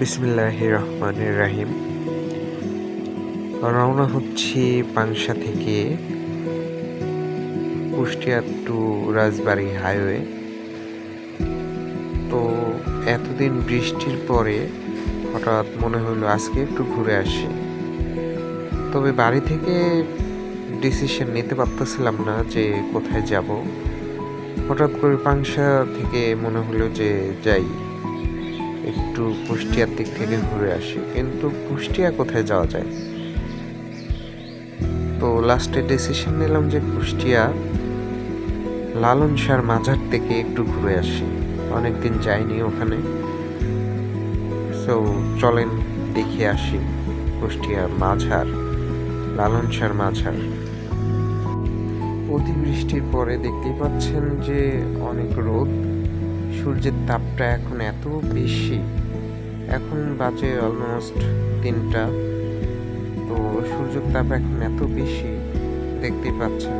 বিসমিল্লাহ রহমানের রাহিম রওনা হচ্ছি পাংশা থেকে কুষ্টিয়া টু রাজবাড়ি হাইওয়ে। তো এতদিন বৃষ্টির পরে হঠাৎ মনে হলো আজকে একটু ঘুরে আসি। তবে বাড়ি থেকে ডিসিশন নিতে পারতেছিলাম না যে কোথায় যাব। হঠাৎ করে পাংশা থেকে মনে হলো যে যাই। একটু কুষ্টিয়ার দিক থেকে ঘুরে আসি। কিন্তু কুষ্টিয়া কোথায় যাওয়া যায়? তো লাস্টে ডিসিশন নিলাম যে কুষ্টিয়া লালন শাহর মাজার থেকে একটু ঘুরে আসি। অনেকদিন যাইনি ওখানে। সো চলেন দেখে আসি কুষ্টিয়া মাঝার, লালন শাহর মাঝার। অতিবৃষ্টির পরে দেখতেই পাচ্ছেন যে অনেক রোদ। সূর্যের তাপটা এখন এত বেশি। এখন বাজে অলমোস্ট তিনটা। তো সূর্যের তাপ এখন এত বেশি দেখতে পাচ্ছেন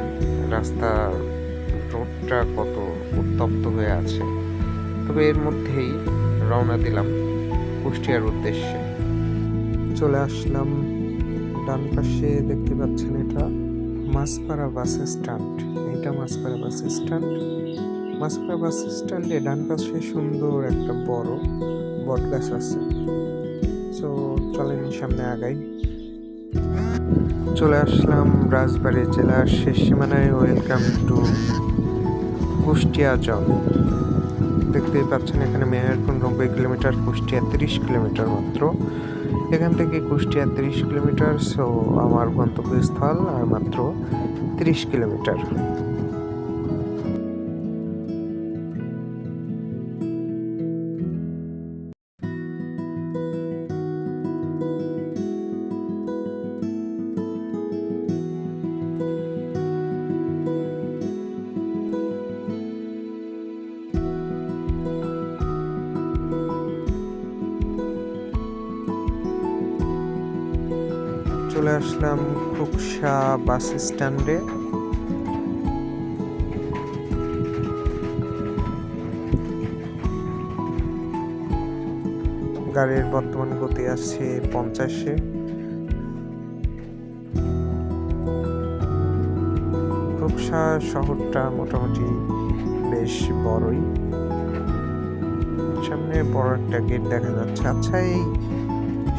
রাস্তা রোডটা কত উত্তপ্ত হয়ে আছে। তবে এর মধ্যেই রওনা দিলাম কুষ্টিয়ার উদ্দেশ্যে। চলে আসলাম ডান পাশে, দেখতে পাচ্ছেন এটা মাসপাড়া বাস স্ট্যান্ড। এটা মাসপাড়া বাস স্ট্যান্ড। মাসপাড়া বাস স্ট্যান্ডে ডান পাশে সুন্দর একটা বড় বট গাছ আছে। সো চলেন সামনে আগাই। চলে আসলাম রাজবাড়ি জেলার শেষ সীমানায়। ওয়েলকাম টু কুষ্টিয়া জন দেখতেই পাচ্ছেন এখানে মেহেরপুর নব্বই কিলোমিটার, কুষ্টিয়া তিরিশ কিলোমিটার মাত্র। এখান থেকে কুষ্টিয়া তিরিশ কিলোমিটার সো আমার গন্তব্যস্থল আর মাত্র তিরিশ কিলোমিটার। চলে আসলাম খুকসা বাস স্ট্যান্ডে। গাড়ির বর্তমান গতি আছে পঞ্চাশে। খুকসা শহরটা মোটামুটি বেশ বড়ই। সামনে বড় একটা গেট দেখা যাচ্ছে। আচ্ছা এই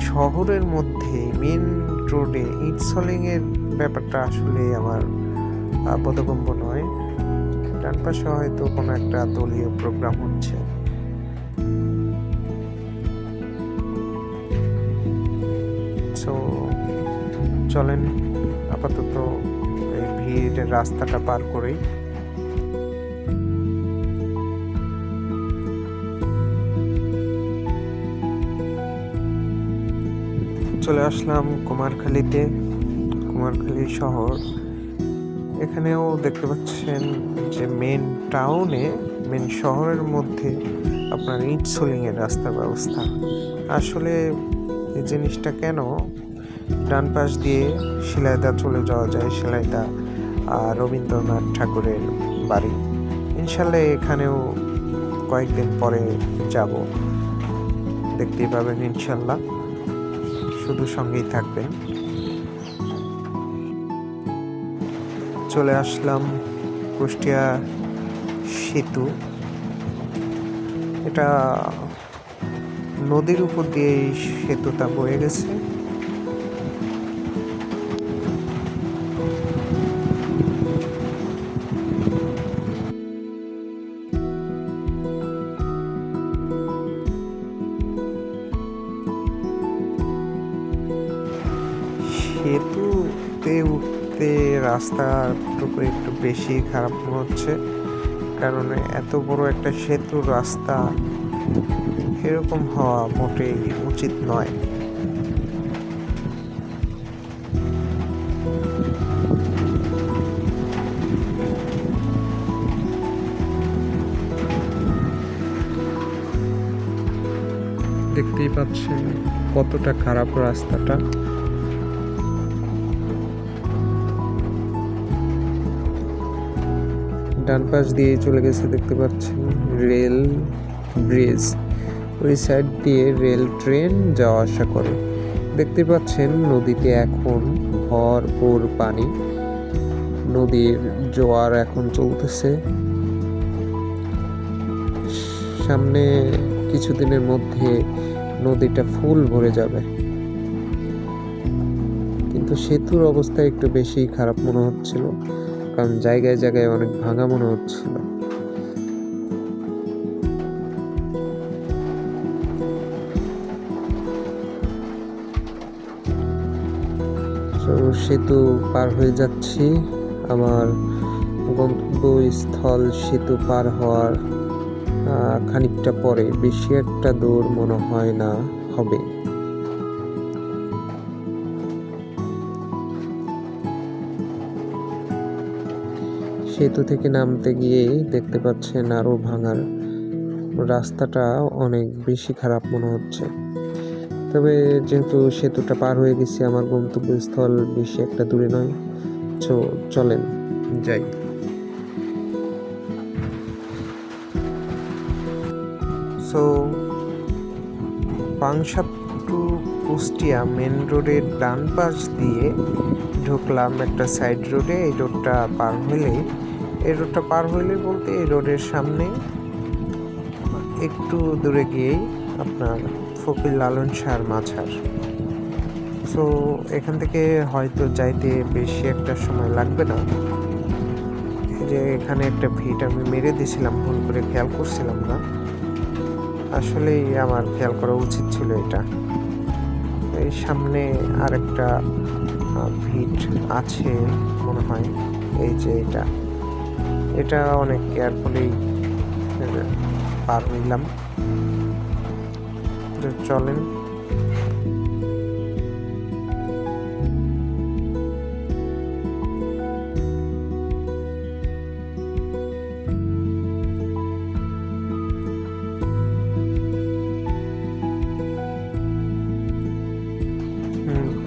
শহরের মধ্যে মেন রোডে এর ব্যাপারটা আসলে আমার বোধগম্য নয়। ডান পাশে হয়তো কোনো একটা দলীয় প্রোগ্রাম হচ্ছে। সো চলেন আপাতত এই ভিড়ের রাস্তাটা পার করেই চলে আসলাম কুমারখালীতে, কুমারখালী শহর। এখানেও দেখতে পাচ্ছেন যে মেন টাউনে মেন শহরের মধ্যে আপনার ইট সোলিংয়ের রাস্তার ব্যবস্থা। আসলে এই জিনিসটা কেন? ডান পাশ দিয়ে শিলাইদা চলে যাওয়া যায়, শিলাইদা আর রবীন্দ্রনাথ ঠাকুরের বাড়ি। ইনশাল্লাহ এখানেও কয়েকদিন পরে যাব। দেখতেই পাবেন ইনশাল্লাহ। শুধু সঙ্গেই থাকবে। চলে আসলাম কুষ্টিয়া সেতু। এটা নদীর উপর দিয়ে এই সেতুটা বয়ে গেছে। উঠতে রাস্তাটুকু একটু বেশি খারাপ হচ্ছে। কারণ এত বড় একটা সেতু রাস্তা এরকম হওয়া মোটেই উচিত নয়। দেখতেই পাচ্ছেন কতটা খারাপ রাস্তাটা। ডান পাশ দিয়ে চলে গেছে, দেখতে পাচ্ছেন? Rail bridge. ওই সাইড দিয়ে রেল ট্রেন যাওয়া আসা করে। দেখতে পাচ্ছেন নদীতে এখন ভরপুর পানি। নদীর জোয়ার এখন চলতেছে। সামনে কিছুদিনের মধ্যে নদীটা ফুল ভরে যাবে। কিন্তু সেতুর অবস্থা একটু বেশি খারাপ মনে হচ্ছিল। কারণ জায়গায় জায়গায় অনেক ভাঙা মনে হচ্ছিল। সেতু পার হয়ে যাচ্ছি। আমার গন্তব্যস্থল সেতু পার হওয়ার খানিকটা পরে। বেশি একটা দূর মনে হয় না, হবে। সেতু থেকে নামতে গিয়েই দেখতে পাচ্ছেন আরও ভাঙার রাস্তাটা অনেক বেশি খারাপ মনে হচ্ছে। তবে যেহেতু সেতুটা পার হয়ে গেছি, আমার গন্তব্যস্থল বেশি একটা দূরে নয়। তো চলেন, যাই। So Pangsha to Kushtia main রোডের ডান পাশ দিয়ে ঢুকলাম একটা সাইড রোডে এই রোডটা পার হলে এই রোডটা পার হলে বলতে এই রোডের সামনে একটু দূরে গিয়েই আপনার ফকির লালন শাহর মাঝার। সো এখান থেকে হয়তো যাইতে বেশি একটা সময় লাগবে না। যে এখানে একটা ভিট আমি মেরে দিয়েছিলাম ভুল করে খেয়াল করছিলাম না। আসলেই আমার খেয়াল করা উচিত ছিল এটা। এই সামনে আরেকটা ভিট আছে মনে হয়। এই যে এটা। এটা অনেক কেয়ারফুলি পার হইলাম। চলেন।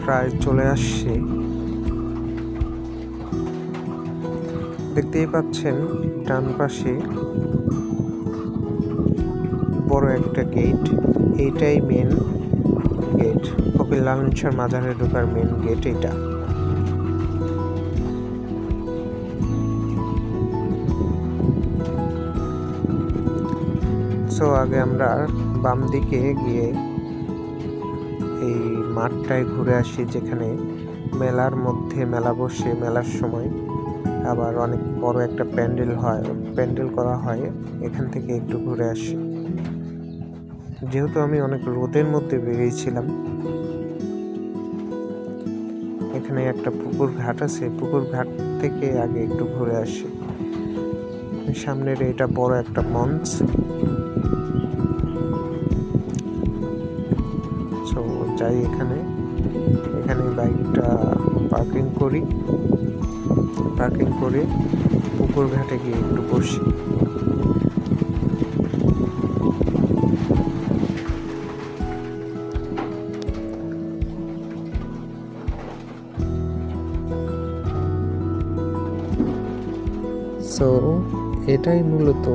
প্রায় চলে আসছি। দেখতেই পাচ্ছেন ডান পাশে বড় একটা গেট। এইটাই মেন গেট ফকির লালন শাহর মাজারে ঢোকার মেন গেট এটা। সো আগে আমরা বাম দিকে গিয়ে এই মাঠটায় ঘুরে আসি যেখানে মেলার মধ্যে, মেলা বসে, মেলার সময় আবার অনেক বড় একটা প্যান্ডেল হয়, প্যান্ডেল করা হয়, এখান থেকে একটু ঘুরে আসি। যেহেতু আমি অনেক রোদের মধ্যে বেরিয়েছিলাম, এখানে একটা পুকুর ঘাট আছে, পুকুর ঘাট থেকে আগে একটু ঘুরে আসি। সামনের এটা বড় একটা মঞ্চ। যাই এখানে এখানে বাইকটা পার্কিং করি। পার্কিং করে পুকুর ঘাটে গিয়ে একটু বসি। সো এটাই মূলত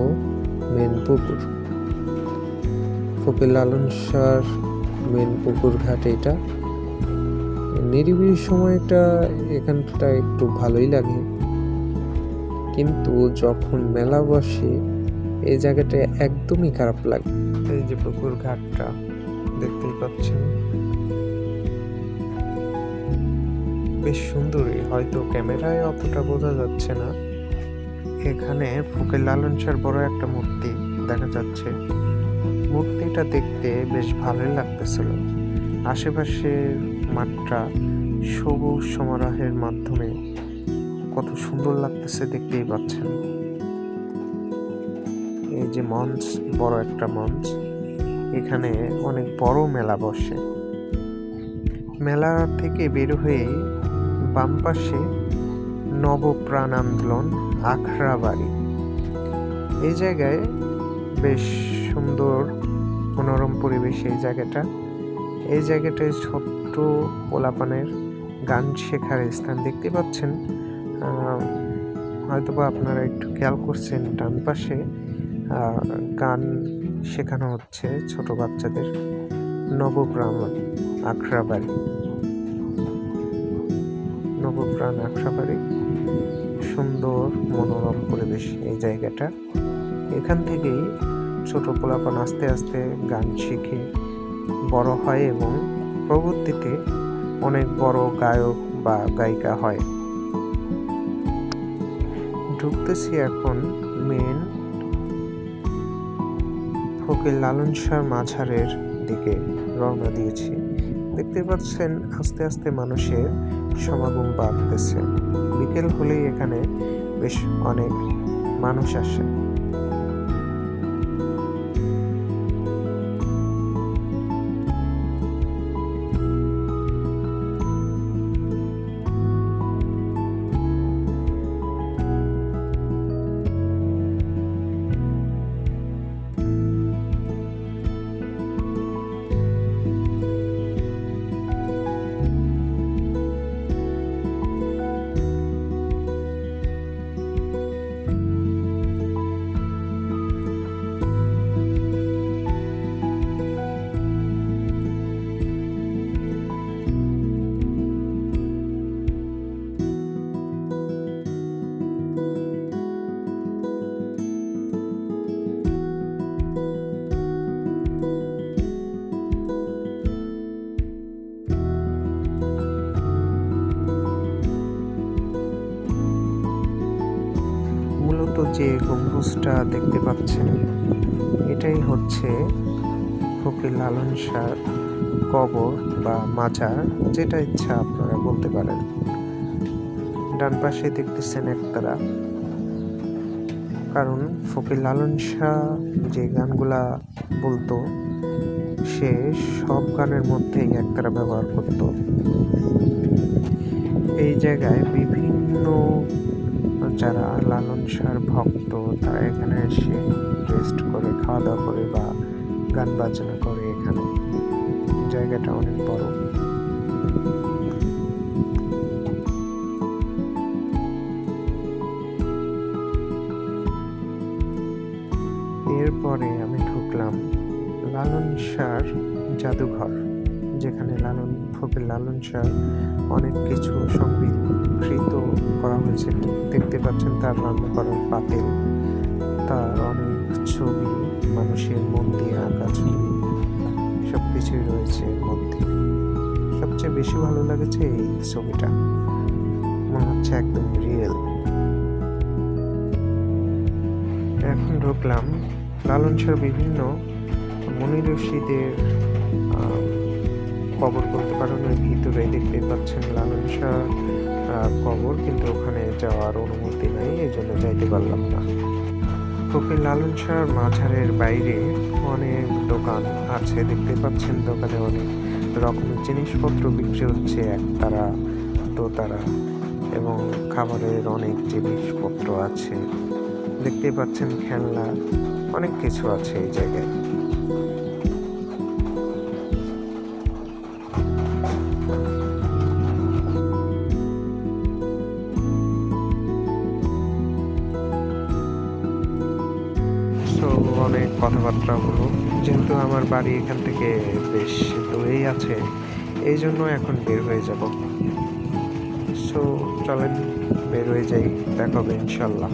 মেন পুকুর। ফকির লালন শাহর মেন পুকুর ঘাট এটা। নিরিবিলি সময়টা এখানটা একটু ভালোই লাগে। কিন্তু যখন মেলা বসে, এই জায়গাটা একদমই খারাপ লাগে। এই যে পুকুর ঘাটটা, দেখতেই পাচ্ছেন। বেশ সুন্দরই, হয়তো ক্যামেরায় অতটা বোঝা যাচ্ছে না। এখানে ফকির লালন শাহর বড় একটা মূর্তি দেখা যাচ্ছে। মূর্তিটা দেখতে বেশ ভালোই লাগতেছিল। আশেপাশের মাঠটা সবুজ সমারোহের মাধ্যমে কত সুন্দর লাগতেছে দেখতেই পাচ্ছেন। এই যে মঞ্চ, বড় একটা মঞ্চ। এখানে অনেক বড় মেলা বসে। মেলা থেকে বের হয়ে বাম পাশে নবপ্রাণ আন্দোলন আখড়া বাড়ি এই জায়গায় বেশ সুন্দর, মনোরম পরিবেশ এই জায়গাটা। এই জায়গাটায় ছোট্ট পোলাপানের গান শেখার স্থান দেখতে পাচ্ছেন। আহ, হয়তোবা আপনারা একটু খেয়াল করছেন ডান পাশে গান শেখানো হচ্ছে ছোট বাচ্চাদের নবপ্রাণ আখড়াবাড়ি। নবপ্রাণ আখড়াবাড়ি সুন্দর মনোরম পরিবেশ এই জায়গাটা। এখান থেকেই ছোট পোলাপান আস্তে আস্তে গান শিখে বড় হয় এবং পরবর্তীতে অনেক বড় গায়ক বা গায়িকা হয়। ঢুকতেছি এখন মেন ফকির লালন শাহ মাঝারের দিকে রওনা দিয়েছি। দেখতে পাচ্ছেন আস্তে আস্তে মানুষের সমাগম বাড়তেছে। বিকেল হলেই এখানে বেশ অনেক মানুষ আসে। যে গম্বুজটা দেখতে পাচ্ছেন, এটাই হচ্ছে ফকির লালন শাহ কবর বা মাজার, যেটা ইচ্ছা আপনারা বলতে পারেন। ডান পাশে দেখতেছেন একতারা কারণ ফকির লালন শাহ যে গানগুলা বলতো, সে সব গানের মধ্যেই একতারা ব্যবহার করত। এই জায়গায় বিভিন্ন যারা লালন শাহর ভক্ত, তারা এখানে এসে রেস্ট করে খাওয়া দাওয়া করে বা গান বাজনা করে এখানে। জায়গাটা অনেক বড়। এরপরে আমি ঢুকলাম লালন শাহর জাদুঘর, যেখানে লালন ফকির লালন শাহ অনেক কিছু সংরক্ষিত করা হয়েছে। দেখতে পাচ্ছেন তার রান্না করার পাতিল তার অনেক ছবি মানুষের মন দিয়ে আঁকা ছবি সব কিছুই রয়েছে এর মধ্যে। সবচেয়ে বেশি ভালো লেগেছে এই ছবিটা। মনে হচ্ছে একদম রিয়েল এখন ঢুকলাম। লালন শাহর বিভিন্ন মনির রশিদের আহ, কবর করতে পারেন। ভিতরে দেখতে পাচ্ছেন লালন শাহ। কবর কিন্তু ওখানে যাওয়ার অনুমতি নেই, এই জন্য যাইতে পারলাম না। ফকির লালন শাহর মাঝারের বাইরে অনেক দোকান আছে, দেখতে পাচ্ছেন দোকানে অনেক রকমের জিনিসপত্র বিক্রি হচ্ছে, একতারা, দোতারা, এবং খাবারের অনেক জিনিসপত্র আছে। দেখতে পাচ্ছেন খেলনা, অনেক কিছু আছে এই জায়গায়। কথাবার্তা হলো যেহেতু আমার বাড়ি এখান থেকে বেশ দূরেই আছে, এই জন্য এখন বের হয়ে যাব। সো চলেন, বের হয়ে যাই, দেখা ইনশাল্লাহ